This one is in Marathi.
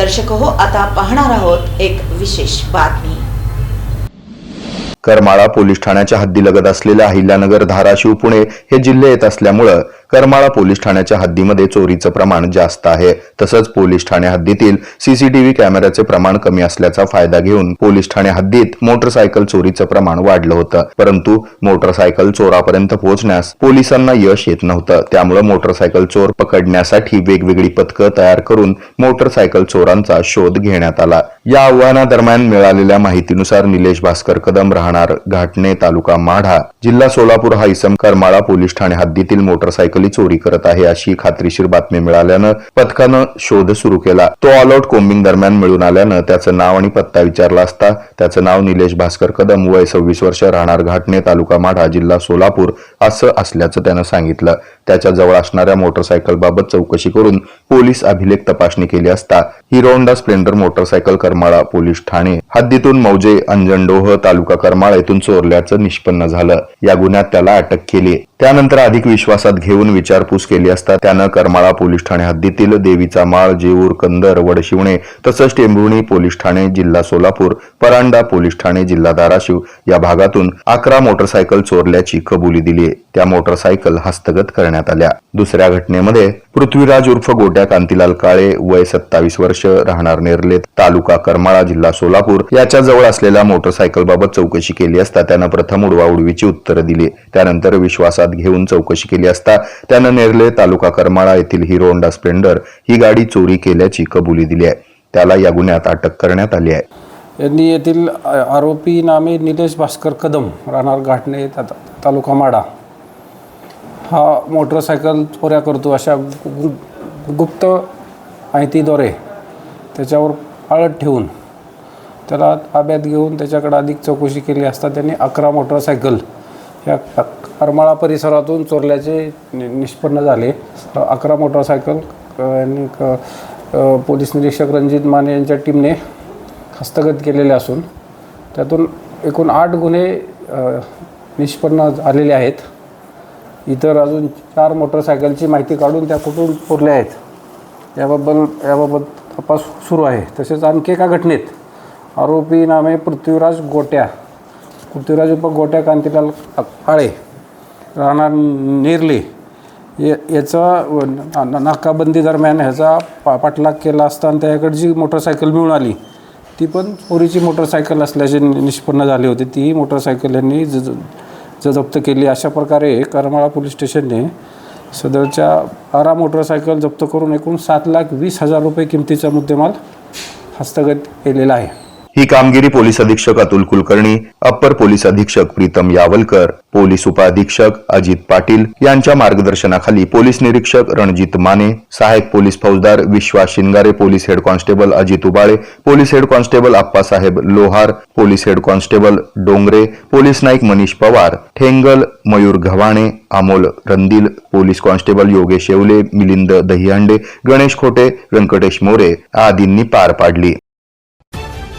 दर्शक हो आता पाहणार आहोत एक विशेष बातमी. करमाळा पोलीस ठाण्याच्या हद्दीलगत असलेल्या अहिल्यानगर धाराशिव पुणे हे जिल्हे येत असल्यामुळं करमाळा पोलीस ठाण्याच्या हद्दीमध्ये चोरीचं प्रमाण जास्त आहे. तसंच पोलीस ठाणे हद्दीतील सीसीटीव्ही कॅमेऱ्याचे प्रमाण कमी असल्याचा फायदा घेऊन पोलीस ठाणे हद्दीत मोटरसायकल चोरीचं प्रमाण वाढलं होतं. परंतु मोटरसायकल चोरापर्यंत पोहोचण्यास पोलिसांना यश येत नव्हतं. त्यामुळे मोटरसायकल चोर पकडण्यासाठी वेगवेगळी पथकं तयार करून मोटरसायकल चोरांचा शोध घेण्यात आला. या आव्हानादरम्यान मिळालेल्या माहितीनुसार निलेश भास्कर कदम राहणार घाटणे तालुका माढा जिल्हा सोलापूर हा इसम करमाळा पोलीस ठाणे हद्दीतील मोटरसायकल चोरी करत आहे अशी खात्रीशीर बातमी मिळाल्यानं पथकानं शोध सुरू केला. तो ऑल आउट कोम्बिंग दरम्यान मिळून आल्यानं त्याचं नाव आणि पत्ता विचारला असता त्याचं नाव निलेश भास्कर कदम वय सव्वीस वर्ष राहणार घाटणे तालुका माढा जिल्हा सोलापूर असं असल्याचं त्यानं सांगितलं. त्याच्याजवळ असणाऱ्या मोटरसायकल बाबत चौकशी करून पोलीस अभिलेख तपासणी केली असता Hero Honda Splendor motorcycle Karmala police Thane हद्दीतून मौजे अंजनडोह तालुका करमाळा येथून चोरल्याचं निष्पन्न झालं. या गुन्ह्यात त्याला अटक केली. त्यानंतर अधिक विश्वासात घेऊन विचारपूस केली असता त्यानं करमाळा पोलीस ठाणे हद्दीतील देवीचा माळ जेऊर कंदर वडशिवणे तसंच टेंभुर्णी पोलीस ठाणे जिल्हा सोलापूर परांडा पोलीस ठाणे जिल्हा धाराशिव या भागातून अकरा मोटरसायकल चोरल्याची कबुली दिली त्या मोटरसायकल हस्तगत करण्यात आल्या. दुसऱ्या घटनेमध्ये पृथ्वीराज उर्फ गोट्या कांतीलाल काळे वय सत्तावीस वर्ष राहणार नेरले तालुका करमाळा जिल्हा सोलापूर याच्या जवळ असलेल्या मोटरसायकल बाबत चौकशी केली असता त्यानं प्रथम उडवाउडवीची उत्तरं दिली. त्यानंतर विश्वासात घेऊन चौकशी केली असता त्यानं नेरले तालुका करमाळा येथील हिरो होंडा स्प्लेंडर ही गाडी चोरी केल्याची कबुली दिली आहे. त्याला या गुन्ह्यात अटक करण्यात आली आहे. यांनी येथील आरोपी नामे निलेश भास्कर कदम राहणार घाटणे तालुका माडा हा मोटरसायकल चोऱ्या करतो अशा गु- गुप्त माहितीद्वारे त्याच्यावर आळत ठेवून त्याला ताब्यात घेऊन त्याच्याकडे अधिक चौकशी केली असता त्यांनी अकरा मोटरसायकल या करमाळा परिसरातून चोरल्याचे नि- निष्पन्न झाले. अकरा मोटरसायकल यांनी पोलीस निरीक्षक रणजित माने यांच्या टीमने हस्तगत केलेले असून त्यातून एकूण आठ गुन्हे निष्पन्न झालेले आहेत. इतर अजून चार मोटरसायकलची माहिती काढून त्या कुठून पुरल्या आहेत याबाबत याबाबत तपास सुरू आहे. तसेच आणखी एका घटनेत आरोपी नामे पृथ्वीराज गोट्या. पृथ्वीराज उप गोट्या कांतीलाल काळे राहणार नेरले या याचा नाकाबंदी दरम्यान ह्याचा पा पाठलाग केला असताना त्याकडे जी मोटरसायकल मिळून आली ती पण चोरीची मोटरसायकल असल्याचे निष्पन्न झाले होते. ती मोटरसायकल यांनी ज ज- ज जप्त केली अशा प्रकारे करमाळा पोलीस स्टेशनने सदरच्या बारा मोटरसायकल जप्त करून एकूण सात लाख वीस हजार रुपये किमतीचा मुद्देमाल हस्तगत केलेला आहे. ही कामगिरी पोलीस अधीक्षक अतुल कुलकर्णी अप्पर पोलीस अधीक्षक प्रीतम यावलकर पोलीस उपअधीक्षक अजित पाटील यांच्या मार्गदर्शनाखाली पोलीस निरीक्षक रणजित माने सहाय्यक पोलीस फौजदार Vishwas Shingare police head constable Ajit Ubale police head constable Appasaheb Lohar police head constable Dongre police Naik Manish Pawar Thengal Mayur Ghawane Amol Randil police constable Yogesh Yewale Milind Dahihande Ganesh Khote Venkatesh More आदींनी पार पाडली.